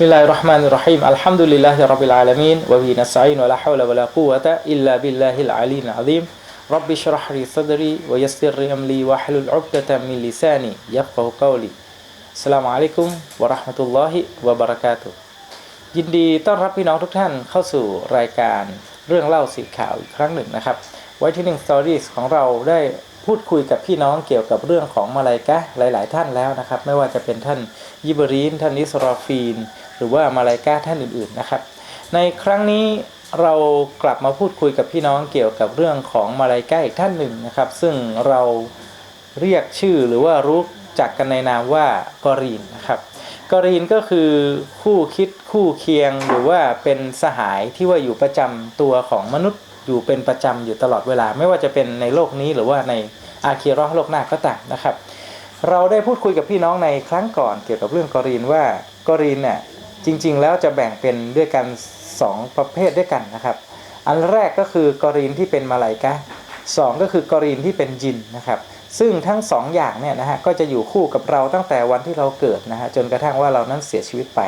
بسم الله الرحمن الرحيم الحمد لله رب العالمين وبه نستعين ولا حول ولا قوة إلا بالله العلي العظيم رب اشرح لي صدري ويسر لي أمري واحلل عقدة من لساني يفقه قولي السلام عليكم ورحمة الله وبركاته ยินดีต้อนรับพี่น้องทุกท่านเข้าสู่รายการเรื่องเล่าสีข่าวอีกครั้งหนึ่งนะครับ ไว้ที่หนึ่งสตอรี่ของเราได้พูดคุยกับพี่น้องเกี่ยวกับเรื่องของมาลายกะห์หลาย ๆ ท่านแล้วนะครับ ไม่ว่าจะเป็นท่านยิบรีน ท่านอิสราฟีน หรือว่ามาลายกะห์ท่านอื่นๆนะครับ ในครั้งนี้เรากลับมาพูดคุยกับพี่น้องเกี่ยวกับเรื่องของมาลายกะห์อีกท่านหนึ่งนะครับ ซึ่งเราเรียกชื่อหรือว่ารู้จักกันในนามว่ากอรีนนะครับกอรีนก็คือคู่คิดคู่เคียงหรือว่าเป็นสหายที่ว่าอยู่ประจำตัวของมนุษย์อยู่เป็นประจำอยู่ตลอดเวลา ไม่ว่าจะเป็นในโลกนี้หรือว่าในอาคีรอโลกหน้าก็ตามนะครับ เราได้พูดคุยกับพี่น้องในครั้งก่อนเกี่ยวกับเรื่องกอรีนว่ากอรีนเนี่ย จริง ๆ แล้วจะแบ่งเป็นด้วยกัน 2 ประเภทด้วยกันนะครับ อันแรกก็คือกรีนที่เป็นมาลายกะสองก็คือกรีนที่เป็นยินนะครับ ซึ่งทั้งสองอย่างเนี่ยนะฮะก็จะอยู่คู่กับเราตั้งแต่วันที่เราเกิดนะฮะจนกระทั่งว่าเรานั้นเสียชีวิตไป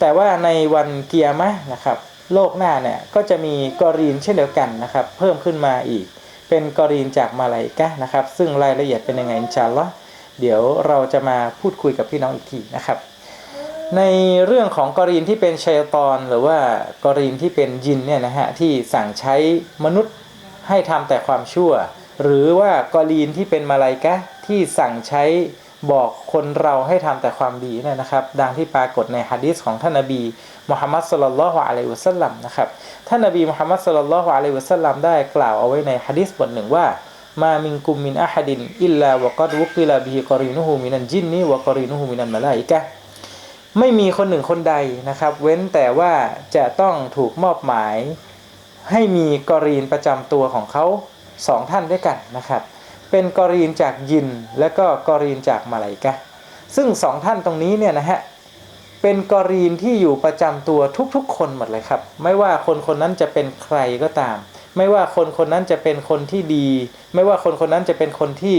แต่ว่าในวันเกียร์มะนะครับโลกหน้าเนี่ยก็จะมีกรีนเช่นเดียวกันนะครับ เพิ่มขึ้นมาอีก เป็นกรีนจากมาลายกะนะครับ ซึ่งรายละเอียดเป็นยังไงอินชาลลอเดี๋ยวเราจะมาพูดคุยกับพี่น้องอีกทีนะครับ ในเรื่องของกอรีนที่เป็นชัยตอนหรือว่ากอรีนที่เป็นยินเนี่ยนะฮะที่สั่งใช้มนุษย์ให้ทำแต่ความชั่ว หรือว่ากอรีนที่เป็นมาลายกะที่สั่งใช้บอกคนเราให้ทำแต่ความดีเนี่ยนะครับ ดังที่ปรากฏในฮะดีษของท่านนบีมุฮัมมัดสุลลัลฮุอะลัยฮิวะสัลลัมนะครับท่านนบีมุฮัมมัดสุลลัลฮุอะลัยฮิวะสัลลัมได้กล่าวเอาไว้ในฮะดีษบทหนึ่งว่ามามินกุมมินอะฮัดินอิลลาวะกัดวุกิลาบิฮิกอรีนุฮูมินันจินนีวะกอรีนุฮูมินันมะลาอิกะ ไม่มีคนหนึ่งคนใดนะครับ เว้นแต่ว่าจะต้องถูกมอบหมาย ให้มีกอรีนประจำตัวของเขาสองท่านด้วยกันนะครับ เป็นกอรีนจากยิน และก็กอรีนจากมาลายกะ ซึ่งสองท่านตรงนี้เนี่ยนะฮะเป็นกอรีนที่อยู่ประจำตัวทุกๆ คนหมดเลยครับ ไม่ว่าคนคนนั้นจะเป็นใครก็ตาม ไม่ว่าคนคนนั้นจะเป็นคนที่ดี ไม่ว่าคนคนนั้นจะเป็นคนที่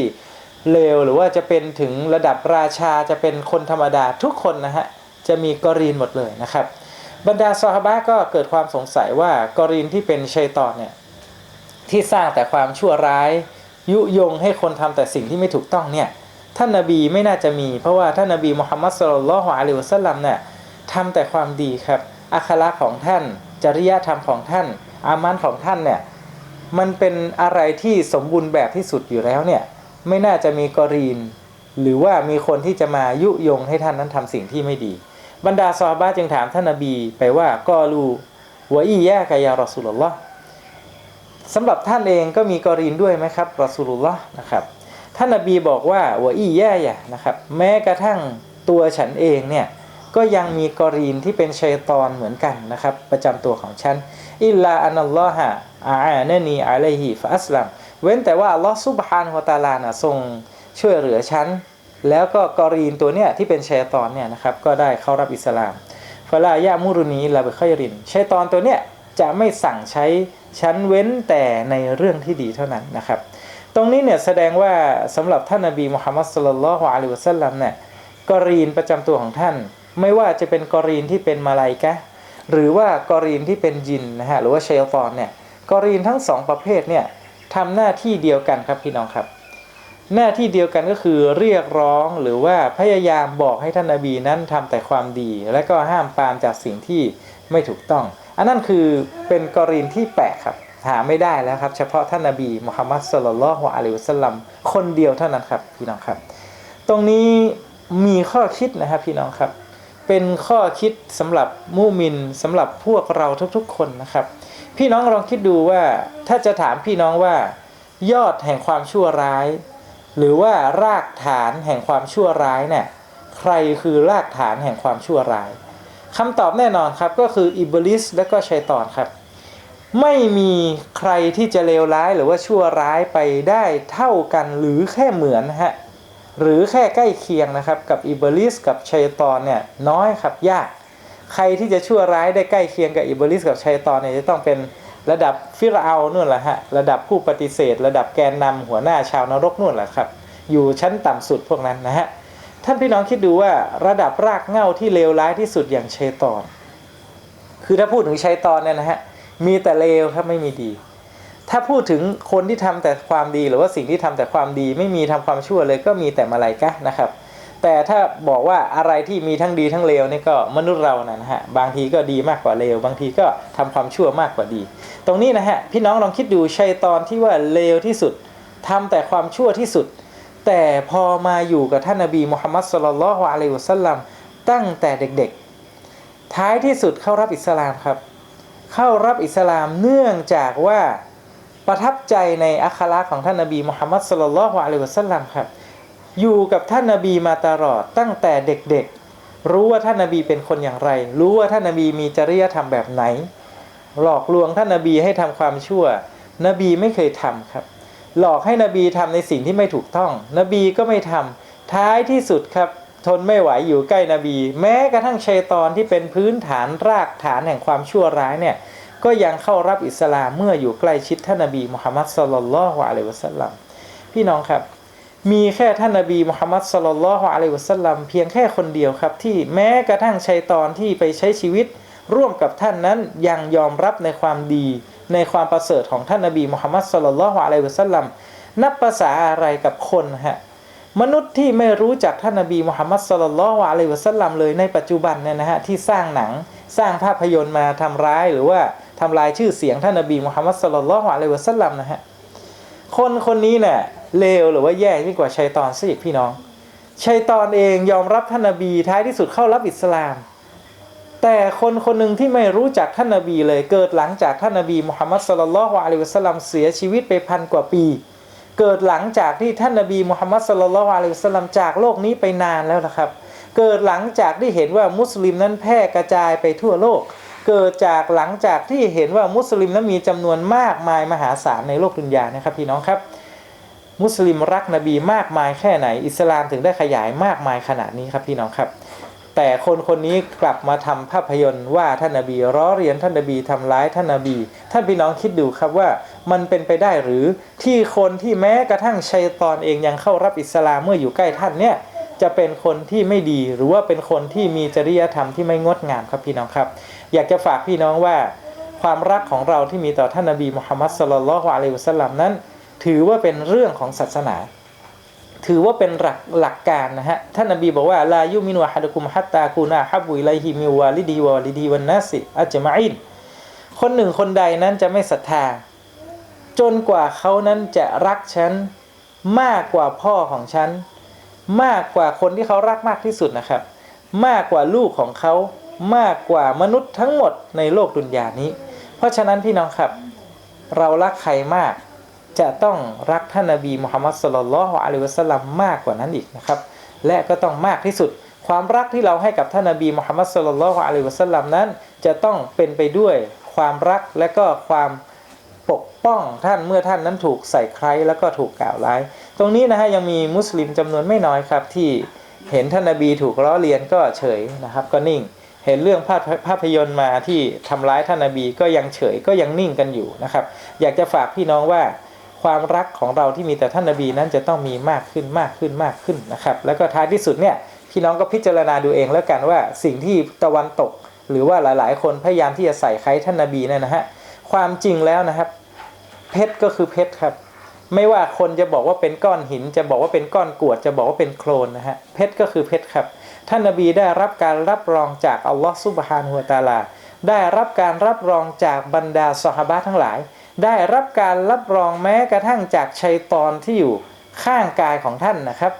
เลวหรือว่าจะเป็นถึงระดับราชาจะเป็นคนธรรมดาทุกคนนะฮะ จะมีกอรีนหมดเลยนะครับ บรรดาซอฮาบะก็เกิดความสงสัยว่ากอรีนที่เป็นชัยตอนเนี่ยที่สร้างแต่ความชั่วร้าย ยุยงให้คนทำแต่สิ่งที่ไม่ถูกต้องเนี่ยท่านนาบีไม่น่าจะมี เพราะว่าท่านนาบีมุฮัมมัดสุลลัลฮุอะลัยฮิวะสัลลัมเนี่ยทำแต่ความดีครับอัคราของท่าน จริยธรรมของท่าน อามันของท่านเนี่ยมันเป็นอะไรที่สมบูรณ์แบบที่สุดอยู่แล้วเนี่ยไม่น่าจะมีกรีน หรือว่ามีคนที่จะมายุยงให้ท่านนั้นทำสิ่งที่ไม่ดี บรรดาซอฮาบะจึงถามท่านนาบีไปว่ากอลูวะอียะกะยารอสุลลอฮ์สำหรับท่านเองก็มีกรีนด้วยไหมครับรอสุลลอฮ์นะครับ ท่านนบีบอกว่าวะอีแย่ยะนะครับ แม้กระทั่งตัวฉันเองเนี่ยก็ยังมีกอรีนที่เป็นชัยตอนเหมือนกันนะครับ ประจำตัวของฉันอิลลาอันัลลอฮะอาอาเนนีอะลัยฮิฟะอัสลัมเว้นแต่ว่าอัลลอฮ์ซุบฮานฮวตาลานะทรงช่วยเหลือฉัน แล้วก็กอรีนตัวเนี้ยที่เป็นชัยตอนเนี่ยนะครับก็ได้เข้ารับอิสลามฟลายะมุรุนีลาเบคอยรินชัยตอนตัวเนี้ยจะไม่สั่งใช้ฉันเว้นแต่ในเรื่องที่ดีเท่านั้นนะครับ ตรงนี้เนี่ยแสดงว่าสำหรับท่านนบีมุฮัมมัดสุลลัลฮุอะลัยฮิวะสัลลัมเนี่ยกอรีนประจำตัวของท่าน ไม่ว่าจะเป็นกอรีนที่เป็นมาลายกะห์หรือว่ากอรีนที่เป็นยินนะฮะหรือว่าเชลฟอนเนี่ยกอรีนทั้งสองประเภทเนี่ยทำหน้าที่เดียวกันครับพี่น้องครับ หน้าที่เดียวกันก็คือเรียกร้องหรือว่าพยายามบอกให้ท่านนบีนั้นทำแต่ความดี และก็ห้ามปามจากสิ่งที่ไม่ถูกต้อง อันนั้นคือเป็นกอรีนที่แปลกครับหาไม่ได้แล้วครับ เฉพาะท่านนบีมุฮัมมัดสุลลัลลอฮุอะลัยฮิวะสัลลัมคนเดียวเท่านั้นครับพี่น้องครับ ตรงนี้มีข้อคิดนะครับพี่น้องครับ เป็นข้อคิดสำหรับมุมินสำหรับพวกเราทุกๆ คนนะครับ พี่น้องลองคิดดูว่าถ้าจะถามพี่น้องว่ายอดแห่งความชั่วร้าย หรือว่ารากฐานแห่งความชั่วร้ายเนี่ยใครคือรากฐานแห่งความชั่วร้ายคำตอบแน่นอนครับก็คืออิบลิสและก็ชัยตอนครับ ไม่มีใครที่จะเลวร้ายหรือว่าชั่วร้ายไปได้เท่ากันหรือแค่เหมือนฮะหรือแค่ใกล้เคียงนะครับกับอิบลิสกับชัยตอนเนี่ยน้อยครับยาก ใครที่จะชั่วร้ายได้ใกล้เคียงกับอิบลิสกับชัยตอนเนี่ยจะต้องเป็น ระดับฟิรเอานู่นแหละฮะระดับผู้ปฏิเสธ ระดับแกนนำหัวหน้าชาวนรกนู่นแหละครับอยู่ชั้นต่ำสุดพวกนั้นนะฮะท่านพี่น้องคิดดูว่าระดับรากเง้าที่เลวร้ายที่สุดอย่างชัยตอน คือถ้าพูดถึงชัยตอนเนี่ยนะฮะมีแต่เลวครับไม่มีดี ถ้าพูดถึงคนที่ทำแต่ความดีหรือว่าสิ่งที่ทำแต่ความดี ไม่มีทำความชั่วเลยก็มีแต่มาลายกะนะครับ แต่ถ้าบอกว่าอะไรที่มีทั้งดีทั้งเลวนี่ก็มนุษย์เรานะฮะบางทีก็ดีมากกว่าเลว บางทีก็ทำความชั่วมากกว่าดี ตรงนี้นะฮะพี่น้องลองคิดดูชัยตอนที่ว่าเลวที่สุดทำแต่ความชั่วที่สุด แต่พอมาอยู่กับท่านนบีมุฮัมมัดสุลลัลลอฮุอะลัยฮิวสัลลัมตั้งแต่เด็กๆ ท้ายที่สุดเข้ารับอิสลามครับ เข้ารับอิสลามเนื่องจากว่าประทับใจในอัคราของท่านนบีมุฮัมมัดสุลลัลลอฮุอะลัยฮิวสัลลัมครับ อยู่กับท่านนบีมาตลอดตั้งแต่เด็กๆ รู้ว่าท่านนบีเป็นคนอย่างไร รู้ว่าท่านนบีมีจริยธรรมแบบไหน หลอกลวงท่านนบีให้ทำความชั่ว นบีไม่เคยทำครับ หลอกให้นบีทำในสิ่งที่ไม่ถูกต้อง นบีก็ไม่ทำท้ายที่สุดครับ ทนไม่ไหวอยู่ใกล้นบี แม้กระทั่งชัยตอนที่เป็นพื้นฐานรากฐานแห่งความชั่วร้ายเนี่ยก็ยังเข้ารับอิสลามเมื่ออยู่ใกล้ชิดท่านนบีมุฮัมมัดสุลลัลลอฮุอะลัยวะสัลลัมพี่น้องครับ มีแค่ท่านนบีมุฮัมมัดสุลลัลลอฮุอะลัยฮิวะสัลลัมเพียงแค่คนเดียวครับ ที่แม้กระทั่งชัยตอนที่ไปใช้ชีวิต ร่วมกับท่านนั้นยังยอมรับในความดี ในความประเสริฐของท่านนบีมุฮัมมัดสุลลัลลอฮุอะลัยฮิวะสัลลัมนับภาษาอะไรกับคนฮะมนุษย์ที่ไม่รู้จักท่านนบีมุฮัมมัดสุลลัลลอฮุอะลัยฮิวะสัลลัมเลยในปัจจุบันเนี่ยนะฮะที่สร้างหนังสร้างภาพยนตร์มาทำร้ายหรือว่าทำลายชื่อเสียงท่านนบีมุฮัมมัดสุลลัลลอฮุอะลัยฮิวะสัลลัมนะฮะ คนคนนี้เนี่ยเลวหรือว่าแย่ยิ่งกว่าชัยตอนซะอีกพี่น้อง ชัยตอนเองยอมรับท่านนบีท้ายที่สุดเข้ารับอิสลาม แต่คนคนหนึ่งที่ไม่รู้จักท่านนบีเลยเกิดหลังจากท่านนบีมุฮัมมัดสุลลัลลอฮุอะลัยฮิวสลัมเสียชีวิตไปพันกว่าปี เกิดหลังจากที่ท่านนบีมุฮัมมัดสุลลัลลอฮุอะลัยฮิวสลัมจากโลกนี้ไปนานแล้วนะครับ เกิดหลังจากที่เห็นว่ามุสลิมนั้นแพร่กระจายไปทั่วโลก เกิดจากหลังจากที่เห็นว่ามุสลิมนั้นมีจำนวนมากมายมหาศาลในโลกดุนยานะครับพี่น้องครับ มุสลิมรักนบีมากมายแค่ไหน อิสลามถึงได้ขยายมากมายขนาดนี้ครับพี่น้องครับ แต่คนคนนี้กลับมาทำภาพยนตร์ว่าท่านนบีล้อเรียนท่านนบีทำร้ายท่านนบี ท่านพี่น้องคิดดูครับว่ามันเป็นไปได้หรือที่คนที่แม้กระทั่งชัยตอนเองยังเข้ารับอิสลามเมื่ออยู่ใกล้ท่านเนี่ยจะเป็นคนที่ไม่ดีหรือว่าเป็นคนที่มีจริยธรรมที่ไม่งดงามครับพี่น้องครับ อยากจะฝากพี่น้องว่า ความรักของเราที่มีต่อท่านนบีมุฮัมมัดสุลลัลฮุอะลัยฮิวะสัลลัมนั้น ถือว่าเป็นเรื่องของศาสนา ถือว่าเป็นหลักหลักการนะฮะท่านนบีบอกว่าลายุมินวะฮัดกุมฮัตตาคูนาฮับบุอิไลฮิมิวาลิดีวาลิดีวันนัสิอัจมาอินคนหนึ่งคนใดนั้นจะไม่ศรัทธา จนกว่าเขานั้นจะรักฉันมากกว่าพ่อของฉัน มากกว่าคนที่เขารักมากที่สุดนะครับ มากกว่าลูกของเขา มากกว่ามนุษย์ทั้งหมดในโลกดุนยานี้ เพราะฉะนั้นพี่น้องครับ เรารักใครมาก จะต้องรักท่านนบีมุฮัมมัดสุลลัลฮุอะลัยฮิวะสัลลัมมากกว่านั้นอีกนะครับ และก็ต้องมากที่สุด ความรักที่เราให้กับท่านนบีมุฮัมมัดสุลลัลฮุอะลัยฮิวะสัลลัมนั้น จะต้องเป็นไปด้วยความรักและก็ความปกป้องท่านเมื่อท่านนั้นถูกใส่ใครแล้วก็ถูกกล่าวร้าย ตรงนี้นะฮะยังมีมุสลิมจำนวนไม่น้อยครับที่เห็นท่านนบีถูกล้อเลียนก็เฉยนะครับก็นิ่ง เห็นเรื่องภาพภาพยนตร์มาที่ทำร้ายท่านนบีก็ยังเฉยก็ยังนิ่งกันอยู่นะครับ อยากจะฝากพี่น้องว่าความรักของเราที่มีแต่ท่านนบีนั้นจะต้องมีมากขึ้นมากขึ้นมากขึ้นนะครับ แล้วก็ท้ายที่สุดเนี่ยพี่น้องก็พิจารณาดูเองแล้วกันว่าสิ่งที่ตะวันตก หรือว่าหลาย ๆ คนพยายามที่จะใส่ใครท่านนบีเนี่ยนะฮะความจริงแล้วนะครับ เพชรก็คือเพชรครับ ไม่ว่าคนจะบอกว่าเป็นก้อนหิน จะบอกว่าเป็นก้อนกรวด จะบอกว่าเป็นโคลนนะฮะเพชรก็คือเพชรครับ ท่านนบีได้รับการรับรองจากอัลลอฮฺซุบฮานุวตาลา ได้รับการรับรองจากบรรดาสหบะทั้งหลาย ได้รับการรับรองแม้กระทั่งจากชัยตอนที่อยู่ข้างกายของท่านนะครับ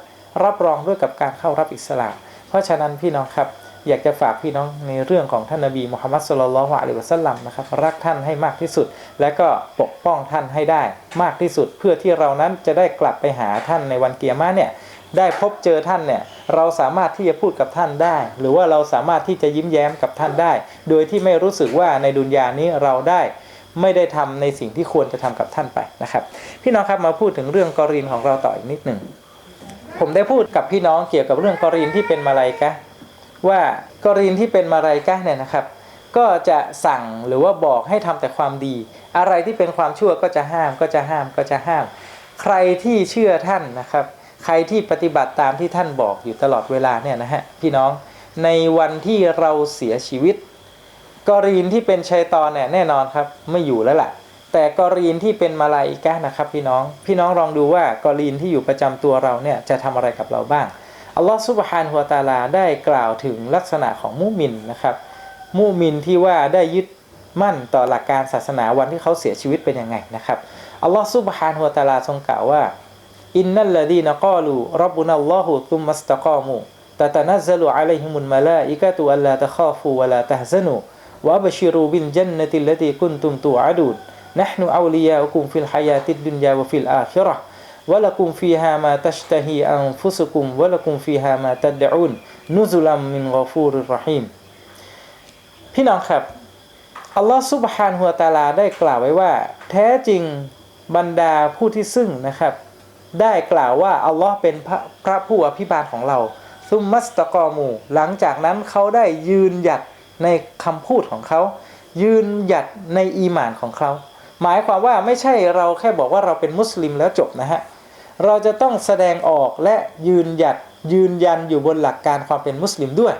รับรองด้วยกับการเข้ารับอิสลาม เพราะฉะนั้นพี่น้องครับ อยากจะฝากพี่น้องในเรื่องของท่านนบีมุฮัมมัดสุลลัลฮุอะลิวะสัลลัมนะครับรักท่านให้มากที่สุด และก็ปกป้องท่านให้ได้มากที่สุด เพื่อที่เรานั้นจะได้กลับไปหาท่านในวันเกียร์มาเนี่ย ได้พบเจอท่านเนี่ยเราสามารถที่จะพูดกับท่านได้ หรือว่าเราสามารถที่จะยิ้มแย้มกับท่านได้ โดยที่ไม่รู้สึกว่าในดุนยานี้เราได้ไม่ได้ทำในสิ่งที่ควรจะทำกับท่านไปนะครับ พี่น้องครับมาพูดถึงเรื่องกอรินของเราต่ออีกนิดหนึ่งผมได้พูดกับพี่น้องเกี่ยวกับเรื่องกอรินที่เป็นมาลายกะว่ากรณีที่เป็นมาลายกะเนี่ยนะครับ ก็จะสั่งหรือว่าบอกให้ทำแต่ความดี อะไรที่เป็นความชั่วก็จะห้ามก็จะห้ามก็จะห้าม ใครที่เชื่อท่านนะครับ ใครที่ปฏิบัติตามที่ท่านบอกอยู่ตลอดเวลาเนี่ยนะฮะพี่น้องในวันที่เราเสียชีวิตกรณีที่เป็นชัยตอนเนี่ยแน่นอนครับไม่อยู่แล้วล่ะ แต่กรณีที่เป็นมาลาอิกะนะครับพี่น้องพี่น้องลองดูว่ากรณีที่อยู่ประจำตัวเราเนี่ยจะทำอะไรกับเราบ้างอัลลอฮฺซุบฮานหัวตาลาได้กล่าวถึงลักษณะของมุมินนะครับ มุมินที่ว่าได้ยึดมั่นต่อหลักการศาสนาวันที่เขาเสียชีวิตเป็นยังไงนะครับอัลลอฮฺซุบฮานหัวตาลาทรงกล่าวว่า อินนัลลดีนกอลูรับบุนัลลอฮุตุมมัสตะกอมูตะตะนัซซลุอะลัยฮิมุลมาลาอิกะตุอัลลาตะคาฟูวะลาตะฮซนูวะบชิรูบิลจันนติลลตีกุนตุมตูอะดูนนะห์นุอาวลิยาอุกุมฟิลฮายาติดดุนยาวะฟิลอาคิเราะห์วะละกุมฟีฮามาตัชตะฮีอันฟุสุกุมวะละกุมฟีฮามาตัดอูนนุซุลัมมินกอฟูริรเราะฮีมพี่น้องครับ อัลลอฮฺซุบฮานหัวตาลาได้กล่าวไว้ว่า แท้จริงบรรดาผู้ที่ซึ่งนะครับ ได้กล่าวว่าอัลลอฮ์เป็นพระพระผู้อภิบาลของเราซุมมัสตะกอมูหลังจากนั้นเขาได้ยืนหยัดในคำพูดของเขา ยืนหยัดในอีหมานของเขา หมายความว่าไม่ใช่เราแค่บอกว่าเราเป็นมุสลิมแล้วจบนะฮะเราจะต้องแสดงออกและยืนหยัดยืนยันอยู่บนหลักการความเป็นมุสลิมด้วย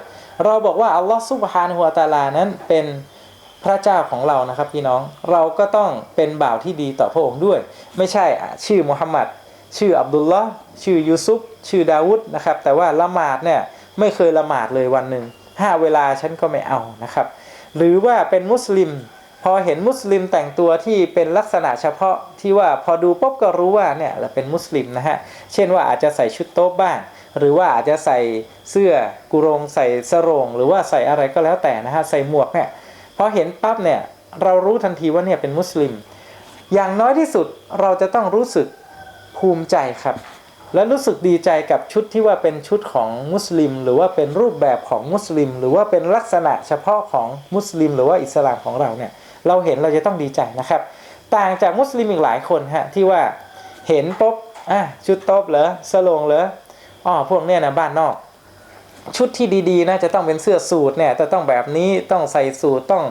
เราบอกว่าอัลลอฮ์ซุบฮานะฮูวตาลานั้นเป็นพระเจ้าของเรานะครับพี่น้องเราก็ต้องเป็นบ่าวที่ดีต่อพระองค์ด้วย ไม่ใช่ชื่อมุฮัมมัด ชื่ออับดุลละชื่อยูซุฟชื่อดาวุฒนะครับ แต่ว่าละหมาดเนี่ยไม่เคยละหมาดเลยวันหนึ่งห้าเวลาฉันก็ไม่เอานะครับ หรือว่าเป็นมุสลิม พอเห็นมุสลิมแต่งตัวที่เป็นลักษณะเฉพาะที่ว่าพอดูปุ๊บก็รู้ว่าเนี่ยเราเป็นมุสลิมนะฮะเช่นว่าอาจจะใส่ชุดโต๊ะบ้าง หรือว่าอาจจะใส่เสื้อกุรงใส่สรงหรือว่าใส่อะไรก็แล้วแต่นะฮะใส่หมวกเนี่ยพอเห็นปั๊บเนี่ยเรารู้ทันทีว่าเนี่ยเป็นมุสลิม อย่างน้อยที่สุดเราจะต้องรู้สึก ภูมิใจครับ และรู้สึกดีใจกับชุดที่ว่าเป็นชุดของมุสลิม หรือว่าเป็นรูปแบบของมุสลิม หรือว่าเป็นลักษณะเฉพาะของมุสลิม หรือว่าอิสลามของเราเนี่ยเราเห็นเราจะต้องดีใจนะครับ ต่างจากมุสลิมอีกหลายคนฮะที่ว่าเห็นปุ๊บอะชุดโต๊บเหรอสโลงเหรออ๋อพวกเนี้ยนะบ้านนอก ชุดที่ดีๆนะจะต้องเป็นเสื้อสูทเนี่ยจะต้องแบบนี้ต้องใส่สูทต้อง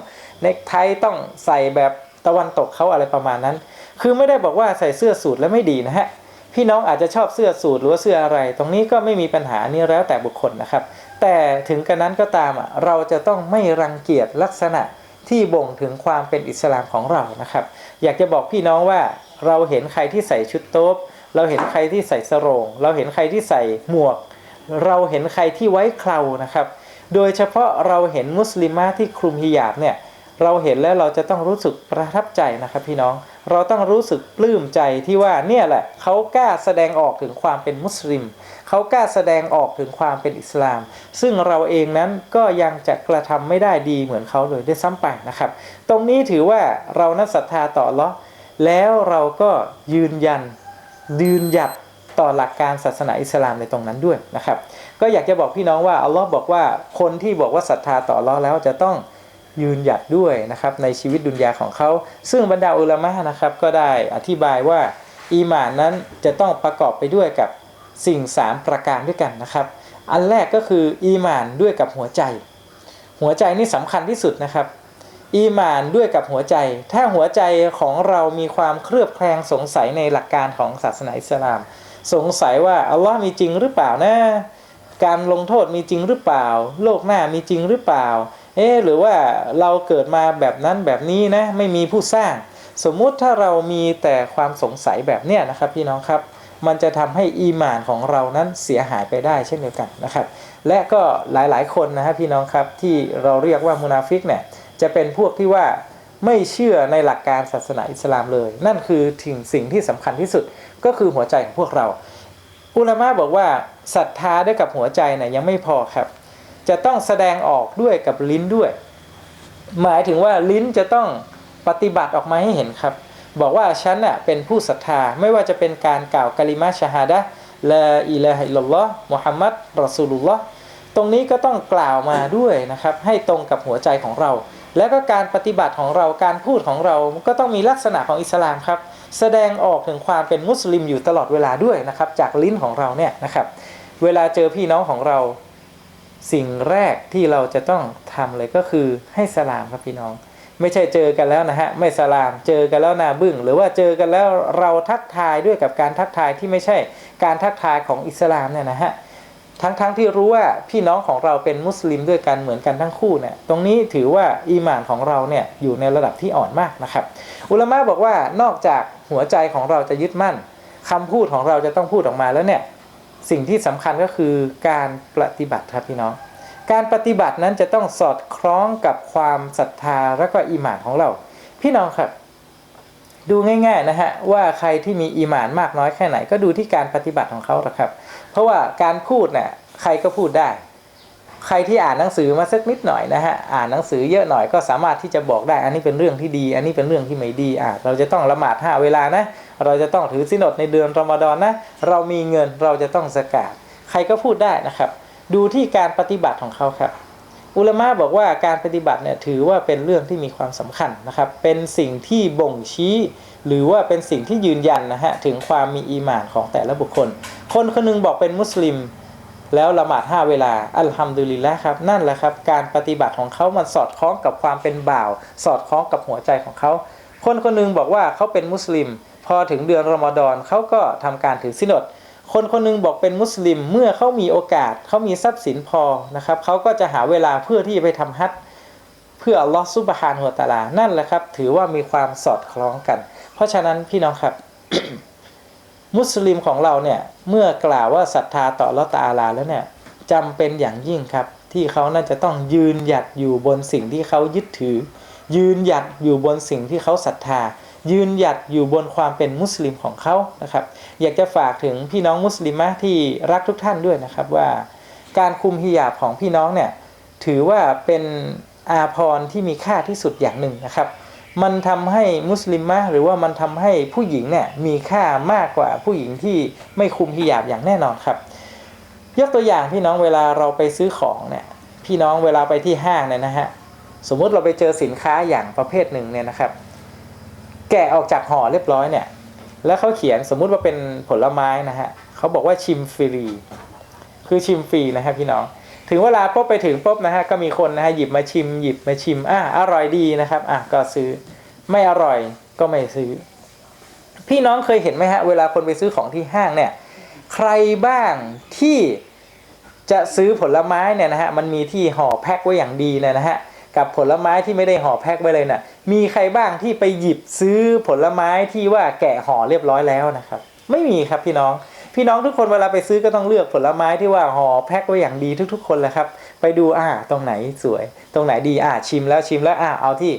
เนคไทต้องใส่แบบตะวันตกเขาอะไรประมาณนั้น คือไม่ได้บอกว่าใส่เสื้อสูทแล้วไม่ดีนะฮะพี่น้องอาจจะชอบเสื้อสูทหรือว่าเสื้ออะไร ตรงนี้ก็ไม่มีปัญหานี่แล้วแต่บุคคลนะครับ แต่ถึงกระนั้นก็ตามอะเราจะต้องไม่รังเกียจลักษณะที่บ่งถึงความเป็นอิสลามของเรานะครับ อยากจะบอกพี่น้องว่าเราเห็นใครที่ใส่ชุดโต๊บเราเห็นใครที่ใส่สรง เราเห็นใครที่ใส่หมวก เราเห็นใครที่ไว้เครานะครับ โดยเฉพาะเราเห็นมุสลิมาที่คลุมฮิญาบเนี่ย เราเห็นแล้วเราจะต้องรู้สึกประทับใจนะครับพี่น้อง เราต้องรู้สึกปลื้มใจที่ว่าเนี่ยแหละเขากล้าแสดงออกถึงความเป็นมุสลิม เขากล้าแสดงออกถึงความเป็นอิสลาม ซึ่งเราเองนั้นก็ยังจะกระทำไม่ได้ดีเหมือนเขาเลยได้ซ้ำไปนะครับ ตรงนี้ถือว่าเรานั้นศรัทธาต่อลเลาะแล้วเราก็ยืนยันยืนหยัดต่อหลักการศาสนาอิสลามในตรงนั้นด้วยนะครับ ก็อยากจะบอกพี่น้องว่าอัลลอฮ์บอกว่าคนที่บอกว่าศรัทธาต่อลเลาะแล้วจะต้อง ยืนหยัดด้วยนะครับในชีวิตดุนยาของเขา ซึ่งบรรดาอุลามะนะครับก็ได้อธิบายว่าอีหมานนั้นจะต้องประกอบไปด้วยกับสิ่ง 3 ประการด้วยกันนะครับ อันแรกก็คืออีหมานด้วยกับหัวใจ หัวใจนี่สำคัญที่สุดนะครับ อีหมานด้วยกับหัวใจ ถ้าหัวใจของเรามีความเครือบแคลงสงสัยในหลักการของศาสนาอิสลาม สงสัยว่าอัลลอฮ์มีจริงหรือเปล่านะการลงโทษมีจริงหรือเปล่า โลกหน้ามีจริงหรือเปล่า เอ๊หรือว่าเราเกิดมาแบบนั้นแบบนี้นะไม่มีผู้สร้าง สมมุติถ้าเรามีแต่ความสงสัยแบบเนี้ยนะครับ พี่น้องครับ มันจะทำให้อีหมานของเรานั้นเสียหายไปได้เช่นเดียวกันนะครับ และก็หลายๆคนนะครับพี่น้องครับที่เราเรียกว่ามุนาฟิกเนี่ยจะเป็นพวกที่ว่าไม่เชื่อในหลักการศาสนาอิสลามเลย นั่นคือถึงสิ่งที่สำคัญที่สุดก็คือหัวใจของพวกเรา อุลามะบอกว่าศรัทธาด้วยกับหัวใจเนี่ยยังไม่พอครับ จะต้องแสดงออกด้วยกับลิ้นด้วย หมายถึงว่าลิ้นจะต้องปฏิบัติออกมาให้เห็นครับ บอกว่าฉันน่ะเป็นผู้ศรัทธาไม่ว่าจะเป็นการกล่าวกะลิมาชาฮาดะลาอิลาฮะอิลลัลลอฮ์มุฮัมมัดรอซูลุลลอฮ์ตรงนี้ก็ต้องกล่าวมาด้วยนะครับ ให้ตรงกับหัวใจของเรา แล้วก็การปฏิบัติของเราการพูดของเราก็ต้องมีลักษณะของอิสลามครับ แสดงออกถึงความเป็นมุสลิมอยู่ตลอดเวลาด้วยนะครับ จากลิ้นของเราเนี่ยนะครับ เวลาเจอพี่น้องของเรา สิ่งแรกที่เราจะต้องทำเลยก็คือให้สลามครับพี่น้อง ไม่ใช่เจอกันแล้วนะฮะไม่สลามเจอกันแล้วหนาบึ้งหรือว่าเจอกันแล้วเราทักทายด้วยกับการทักทายที่ไม่ใช่การทักทายของอิสลามเนี่ยนะฮะทั้งๆทที่รู้ว่าพี่น้องของเราเป็นมุสลิมด้วยกันเหมือนกันทั้งคู่เนี่ยตรงนี้ถือว่าอีหมานของเราเนี่ยอยู่ในระดับที่อ่อนมากนะครับ อุลามะบอกว่านอกจากหัวใจของเราจะยึดมั่นคำพูดของเราจะต้องพูดออกมาแล้วเนี่ย สิ่งที่สำคัญก็คือการปฏิบัติครับพี่น้อง การปฏิบัตินั้นจะต้องสอดคล้องกับความศรัทธาและก็อีหมานของเรา พี่น้องครับ ดูง่าย ๆนะฮะว่าใครที่มีอีหมานมากน้อยแค่ไหน ก็ดูที่การปฏิบัติของเขาละครับ เพราะว่าการพูดเนี่ยใครก็พูดได้ ใครที่อ่านหนังสือมาสักนิดหน่อยนะฮะอ่านหนังสือเยอะหน่อยก็สามารถที่จะบอกได้ อันนี้เป็นเรื่องที่ดี อันนี้เป็นเรื่องที่ไม่ดีอะเราจะต้องละหมาดห้าเวลานะ เราจะต้องถือสินอดในเดือนรอมฎอนนะ เรามีเงินเราจะต้องสกาดใครก็พูดได้นะครับ ดูที่การปฏิบัติของเขาครับ อุลามะบอกว่าการปฏิบัติเนี่ยถือว่าเป็นเรื่องที่มีความสำคัญนะครับ เป็นสิ่งที่บ่งชี้ หรือว่าเป็นสิ่งที่ยืนยันนะฮะถึงความมีอีหมานของแต่ละบุคคล คนคนหนึงบอกเป็นมุสลิมแล้วละหมาดห้าเวลา อัลฮัมดุลิลละครับ นั่นแหละครับ การปฏิบัติของเขามันสอดคล้องกับความเป็นบ่าว สอดคล้องกับหัวใจของเขา คนคนหนึงบอกว่าเขาเป็นมุสลิม พอถึงเดือนรอมฎอนเขาก็ทำการถือสินอด คนคนหนึงบอกเป็นมุสลิมเมื่อเขามีโอกาสเขามีทรัพย์สินพอนะครับเขาก็จะหาเวลาเพื่อที่จะไปทำฮัจเพื่ออัลลอฮ์ซุบฮานะฮูวตาลา นั่นแหละครับ ถือว่ามีความสอดคล้องกัน เพราะฉะนั้นพี่น้องครับ มุสลิมของเราเนี่ย เมื่อกล่าวว่าศรัทธาต่อลอตาลาแล้วเนี่ยจำเป็นอย่างยิ่งครับ ที่เขาน่าจะต้องยืนหยัดอยู่บนสิ่งที่เขายึดถือ ยืนหยัดอยู่บนสิ่งที่เขาศรัทธา ยืนหยัดอยู่บนความเป็นมุสลิมของเขานะครับ อยากจะฝากถึงพี่น้องมุสลิมะที่รักทุกท่านด้วยนะครับว่า การคุมฮิญาบของพี่น้องเนี่ยถือว่าเป็นอาภรณ์ที่มีค่าที่สุดอย่างหนึ่งนะครับ มันทำให้มุสลิมะหรือว่ามันทำให้ผู้หญิงเนี่ยมีค่ามากกว่าผู้หญิงที่ไม่คุมฮิญาบอย่างแน่นอนครับยกตัวอย่างพี่น้องเวลาเราไปซื้อของเนี่ยพี่น้องเวลาไปที่ห้างเนี่ยนะฮะสมมุติเราไปเจอสินค้าอย่างประเภทหนึ่งเนี่ยนะครับ แกะออกจากห่อเรียบร้อยเนี่ย แล้วเขาเขียนสมมุติว่าเป็นผลไม้นะฮะเขาบอกว่าชิมฟรี คือชิมฟรีนะครับพี่น้อง ถึงเวลาปุ๊บไปถึงปุ๊บนะฮะก็มีคนนะฮะหยิบมาชิมหยิบมาชิมอะอร่อยดีนะครับอะก็ซื้อไม่อร่อยก็ไม่ซื้อ พี่น้องเคยเห็นไหมฮะเวลาคนไปซื้อของที่ห้างเนี่ย ใครบ้างที่จะซื้อผลไม้เนี่ยนะฮะมันมีที่ห่อแพ็คไว้อย่างดีเนี่ยนะฮะ กับผลไม้ที่ไม่ได้ห่อแพ็คไว้เลยน่ะ มีใครบ้างที่ไปหยิบซื้อผลไม้ที่ว่าแกะห่อเรียบร้อยแล้วนะครับ ไม่มีครับพี่น้อง พี่น้องทุกคนเวลาไปซื้อก็ต้องเลือกผลไม้ที่ว่าห่อแพ็คไว้อย่างดีทุก ๆ คนแหละครับ ไปดูอ่าตรงไหนสวย ตรงไหนดีอ่าชิมแล้วชิมแล้วอ่าเอาที่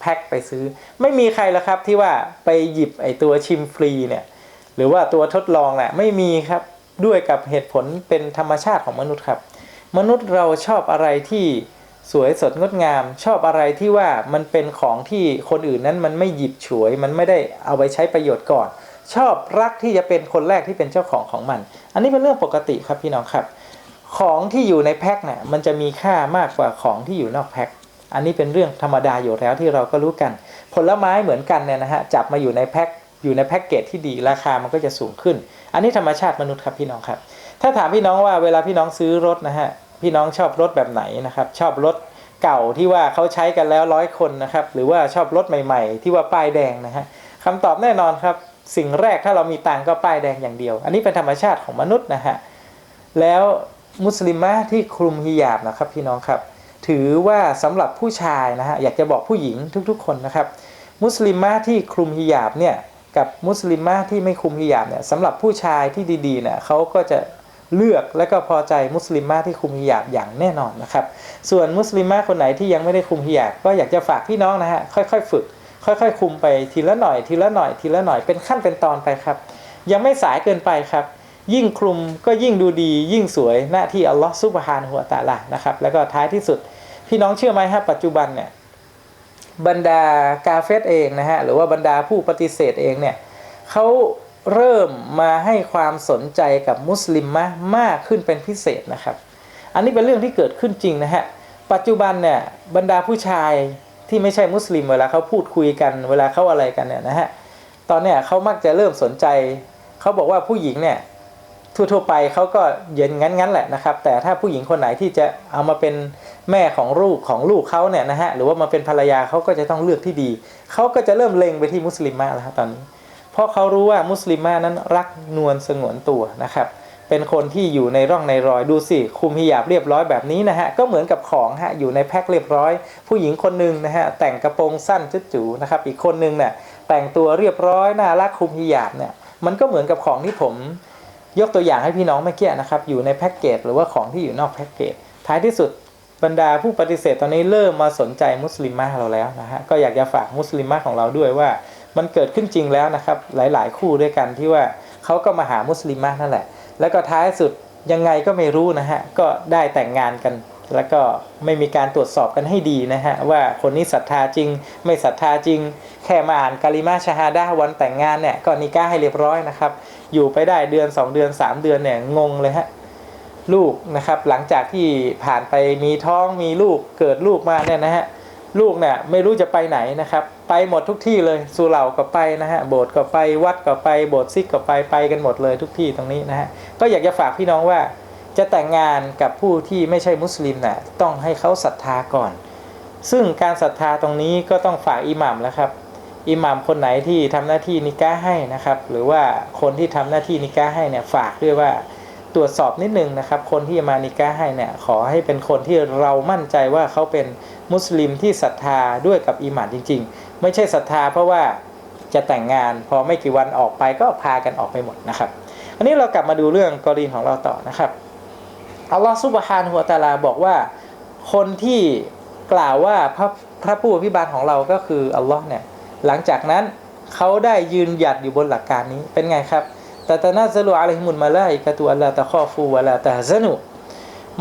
แพ็คไปซื้อ ไม่มีใครละครับที่ว่าไปหยิบไอตัวชิมฟรีเนี่ยหรือว่าตัวทดลองแหละไม่มีครับด้วยกับเหตุผลเป็นธรรมชาติของมนุษย์ครับ มนุษย์เราชอบอะไรที่ สวยสดงดงาม ชอบอะไรที่ว่ามันเป็นของที่คนอื่นนั้นมันไม่หยิบฉวย มันไม่ได้เอาไปใช้ประโยชน์ก่อน ชอบรักที่จะเป็นคนแรกที่เป็นเจ้าของของมัน อันนี้เป็นเรื่องปกติครับพี่น้องครับ ของที่อยู่ในแพ็คเนี่ยมันจะมีค่ามากกว่าของที่อยู่นอกแพ็คอันนี้เป็นเรื่องธรรมดาอยู่แล้วที่เราก็รู้กัน ผลไม้เหมือนกันเนี่ยนะฮะจับมาอยู่ในแพ็คอยู่ในแพ็กเกจที่ดีราคามันก็จะสูงขึ้น อันนี้ธรรมชาติมนุษย์ครับพี่น้องครับ ถ้าถามพี่น้องว่าเวลาพี่น้องซื้อรถนะฮะ พี่น้องชอบรถแบบไหนนะครับ ชอบรถเก่าที่ว่าเขาใช้กันแล้วร้อยคนนะครับ หรือว่าชอบรถใหม่ ๆ ที่ว่าป้ายแดงนะฮะคำตอบแน่นอนครับ สิ่งแรกถ้าเรามีตังก็ป้ายแดงอย่างเดียว อันนี้เป็นธรรมชาติของมนุษย์นะฮะแล้วมุสลิมะที่คลุมฮิญาบนะครับพี่น้องครับ ถือว่าสำหรับผู้ชายนะฮะอยากจะบอกผู้หญิงทุกๆ คนนะครับ มุสลิมะที่คลุมฮิญาบเนี่ยกับมุสลิมะที่ไม่คลุมฮิญาบเนี่ยสำหรับผู้ชายที่ดีๆเนี่ยเขาก็จะ เลือกและก็พอใจมุสลิมะที่คุมฮิญาบอย่างแน่นอนนะครับ ส่วนมุสลิมะคนไหนที่ยังไม่ได้คุมฮิญาบก็อยากจะฝากพี่น้องนะฮะค่อยๆ ฝึก ค่อยๆ คุมไปทีละหน่อยทีละหน่อยทีละหน่อยเป็นขั้นเป็นตอนไปครับ ยังไม่สายเกินไปครับ ยิ่งคลุมก็ยิ่งดูดี ยิ่งสวยหน้าที่อัลลอฮ์ซุบฮานะฮูวตาลานะครับแล้วก็ท้ายที่สุดพี่น้องเชื่อไหมฮะปัจจุบันเนี่ยบรรดากาเฟสเองนะฮะหรือว่าบรรดาผู้ปฏิเสธเองเนี่ยเขา เริ่มมาให้ความสนใจกับมุสลิมมะมากขึ้นเป็นพิเศษนะครับ อันนี้เป็นเรื่องที่เกิดขึ้นจริงนะฮะ ปัจจุบันเนี่ยบรรดาผู้ชายที่ไม่ใช่มุสลิมเวลาเขาพูดคุยกัน เวลาเขาอะไรกันเนี่ยนะฮะ ตอนเนี้ยเขามักจะเริ่มสนใจ เขาบอกว่าผู้หญิงเนี่ยทั่วๆไปเขาก็เย็นงั้นๆแหละนะครับ แต่ถ้าผู้หญิงคนไหนที่จะเอามาเป็นแม่ของลูกของลูกเขาเนี่ยนะฮะ หรือว่ามาเป็นภรรยาเขาก็จะต้องเลือกที่ดี เขาก็จะเริ่มเล็งไปที่มุสลิมมากแล้วครับตอนนี้ เพราะเขารู้ว่ามุสลิมานั้นรักนวลสงวนตัวนะครับ เป็นคนที่อยู่ในร่องในรอยดูสิคุมฮิญาบเรียบร้อยแบบนี้นะฮะก็เหมือนกับของฮะอยู่ในแพ็คเรียบร้อย ผู้หญิงคนหนึ่งนะฮะแต่งกระโปรงสั้นจุดจูนะครับอีกคนหนึ่งเนี่ยแต่งตัวเรียบร้อยน่ารักคุมฮิญาบเนี่ยมันก็เหมือนกับของที่ผมยกตัวอย่างให้พี่น้องเมื่อกี้นะครับอยู่ในแพ็กเกจหรือว่าของที่อยู่นอกแพ็กเกจท้ายที่สุดบรรดาผู้ปฏิเสธตอนนี้เริ่มมาสนใจมุสลิมมาเราแล้วนะฮะก็อยากจะฝากมุสลิมมาของเราด้วยว่า มันเกิดขึ้นจริงแล้วนะครับ หลาย ๆ คู่ด้วยกันที่ว่าเขาก็มาหามุสลิมมานั่นแหละ แล้วก็ท้ายสุดยังไงก็ไม่รู้นะฮะ ก็ได้แต่งงานกัน แล้วก็ไม่มีการตรวจสอบกันให้ดีนะฮะ ว่าคนนี้ศรัทธาจริง ไม่ศรัทธาจริง แค่มาอ่านกาลิมาชาฮาดาวันแต่งงานเนี่ยก็นิก้าให้เรียบร้อยนะครับ อยู่ไปได้เดือน 2 เดือน 3 เดือนเนี่ยงงเลยฮะลูกนะครับหลังจากที่ผ่านไปมีท้องมีลูกเกิดลูกมาเนี่ยนะฮะ ลูกเนี่ยไม่รู้จะไปไหนนะครับ ไปหมดทุกที่เลยสุเหร่าก็ไปนะฮะโบสถ์ก็ไปวัดก็ไปโบสถ์ซิกก็ไปไปกันหมดเลยทุกที่ตรงนี้นะฮะก็อยากจะฝากพี่น้องว่า จะแต่งงานกับผู้ที่ไม่ใช่มุสลิมน่ะต้องให้เขาศรัทธาก่อน ซึ่งการศรัทธาตรงนี้ก็ต้องฝากอิหมัมแล้วครับอิหมัมคนไหนที่ทำหน้าที่นิก้าให้นะครับ หรือว่าคนที่ทำหน้าที่นิก้าให้เนี่ยฝากด้วยว่า ตรวจสอบนิดนึงนะครับ คนที่จะมานิก้าให้เนี่ยขอให้เป็นคนที่เรามั่นใจว่าเขาเป็นมุสลิมที่ศรัทธาด้วยกับอิหมัมจริง ๆ ไม่ใช่ศรัทธาเพราะว่าจะแต่งงาน พอไม่กี่วันออกไปก็พากันออกไปหมดนะครับ อันนี้เรากลับมาดูเรื่องกรณีของเราต่อนะครับอัลลอฮฺซุบฮานะฮูวตาลาบอกว่าคนที่กล่าวว่าพระพระผู้อภิบาลของเราก็คืออัลลอฮ์เนี่ยหลังจากนั้นเขาได้ยืนหยัดอยู่บนหลักการนี้เป็นไงครับ แต่ตานาซาลูอะลัยฮิมุลมาลาอิกะตุอัลลาตะคอฟูวะลาตะฮะซนุ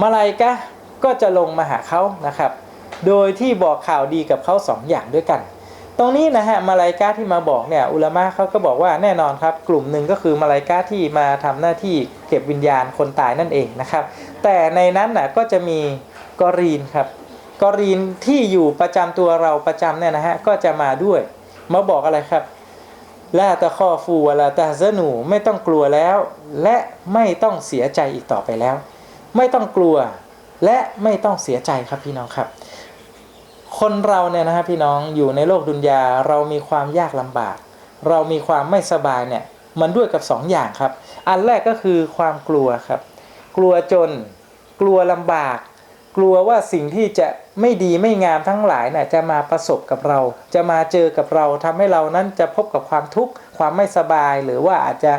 มาลายกะก็จะลงมาหาเขานะครับ โดยที่บอกข่าวดีกับเขาสองอย่างด้วยกัน ตรงนี้นะฮะมาลายกาที่มาบอกเนี่ยอุลามะเขาก็บอกว่าแน่นอนครับ กลุ่มหนึ่งก็คือมาลายกาที่มาทำหน้าที่เก็บวิญญาณคนตายนั่นเองนะครับ แต่ในนั้นน่ะก็จะมีกอรีนครับกอรีนที่อยู่ประจำตัวเราประจำเนี่ยนะฮะก็จะมาด้วย มาบอกอะไรครับ ลาตะคอฟูวลาตะซนูไม่ต้องกลัวแล้ว และไม่ต้องเสียใจอีกต่อไปแล้ว ไม่ต้องกลัวและไม่ต้องเสียใจครับพี่น้องครับ คนเราเนี่ยนะฮะพี่น้องอยู่ในโลกดุนยาเรามีความยากลำบาก เรามีความไม่สบายเนี่ยมันด้วยกับสองอย่างครับ อันแรกก็คือความกลัวครับ กลัวจน กลัวลำบาก กลัวว่าสิ่งที่จะไม่ดีไม่งามทั้งหลายนี่ยจะมาประสบกับเรา จะมาเจอกับเราทำให้เรานั้นจะพบกับความทุกข์ความไม่สบาย หรือว่าอาจจะ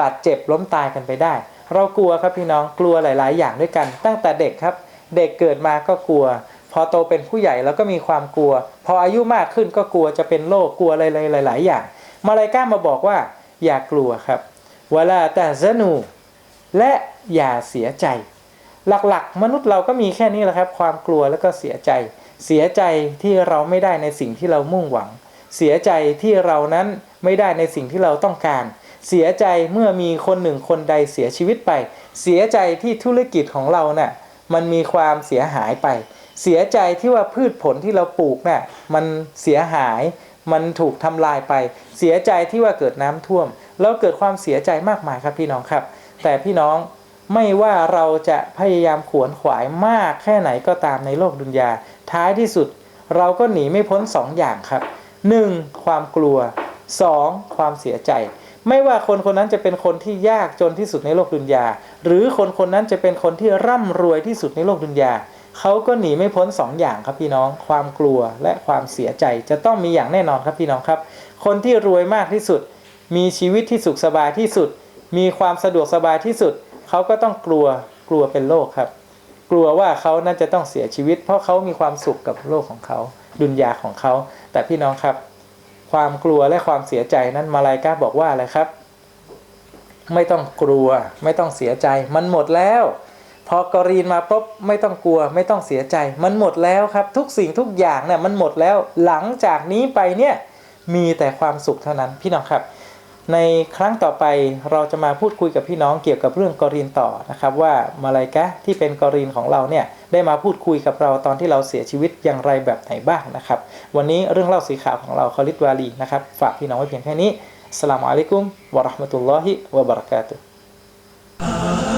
บาดเจ็บล้มตายกันไปได้ เรากลัวครับพี่น้องกลัวหลาย ๆ อย่างด้วยกัน ตั้งแต่เด็กครับ เด็กเกิดมาก็กลัว พอโตเป็นผู้ใหญ่แล้วก็มีความกลัว พออายุมากขึ้นก็กลัวจะเป็นโรคกลัวอะไรหลาย ๆ อย่าง มาลายก้ามาบอกว่า อย่ากลัวครับเวลาแต่ซนูและอย่าเสียใจ หลักๆ มนุษย์เราก็มีแค่นี้แหละครับ ความกลัวแล้วก็เสียใจ เสียใจที่เราไม่ได้ในสิ่งที่เรามุ่งหวัง เสียใจที่เรานั้นไม่ได้ในสิ่งที่เราต้องการ เสียใจเมื่อมีคนหนึ่งคนใดเสียชีวิตไป เสียใจที่ธุรกิจของเราน่ะมันมีความเสียหายไป เสียใจที่ว่าพืชผลที่เราปลูกน่ะมันเสียหายมันถูกทำลายไป เสียใจที่ว่าเกิดน้ำท่วม แล้วเกิดความเสียใจมากมายครับพี่น้องครับ แต่พี่น้อง ไม่ว่าเราจะพยายามขวนขวายมากแค่ไหนก็ตามในโลกดุนยา ท้ายที่สุด เราก็หนีไม่พ้น2ออย่างครับ 1. ความกลัว 2. ความเสียใจ ไม่ว่าคนคนนั้นจะเป็นคนที่ยากจนที่สุดในโลกดุนยา หรือคนคนนั้นจะเป็นคนที่ร่ำรวยที่สุดในโลกดุนยาเขาก็หนีไม่พ้น2ออย่างครับพี่น้อง ความกลัวและความเสียใจจะต้องมีอย่างแน่นอนครับพี่น้องครับ คนที่รวยมากที่สุด มีชีวิตที่สุขสบายที่สุด มีความสะดวกสบายที่สุด เขาก็ต้องกลัวกลัวเป็นโรคครับ กลัวว่าเขาน่าจะต้องเสียชีวิต เพราะเขามีความสุขกับโลกของเขา ดุนยาของเขา แต่พี่น้องครับ ความกลัวและความเสียใจนั้นมาลายกาบอกว่าอะไรครับ ไม่ต้องกลัว ไม่ต้องเสียใจ มันหมดแล้ว พอกรีนมาปุ๊บไม่ต้องกลัว ไม่ต้องเสียใจ มันหมดแล้วครับ ทุกสิ่งทุกอย่างเนี่ยมันหมดแล้ว หลังจากนี้ไปเนี่ยมีแต่ความสุขเท่านั้นพี่น้องครับ ในครั้งต่อไปเราจะมาพูดคุยกับพี่น้องเกี่ยวกับเรื่องกอรีนต่อนะครับว่ามาลายกะที่เป็นกอรีนของเราเนี่ยได้มาพูดคุยกับเราตอนที่เราเสียชีวิตอย่างไรแบบไหนบ้างนะครับ วันนี้เรื่องเล่าสีขาวของเราคอลิดวาลีนะครับฝากพี่น้องไว้เพียงแค่นี้สลามอะลัยกุมวะราะห์มะตุลลอฮิวะบะเราะกาตุฮ์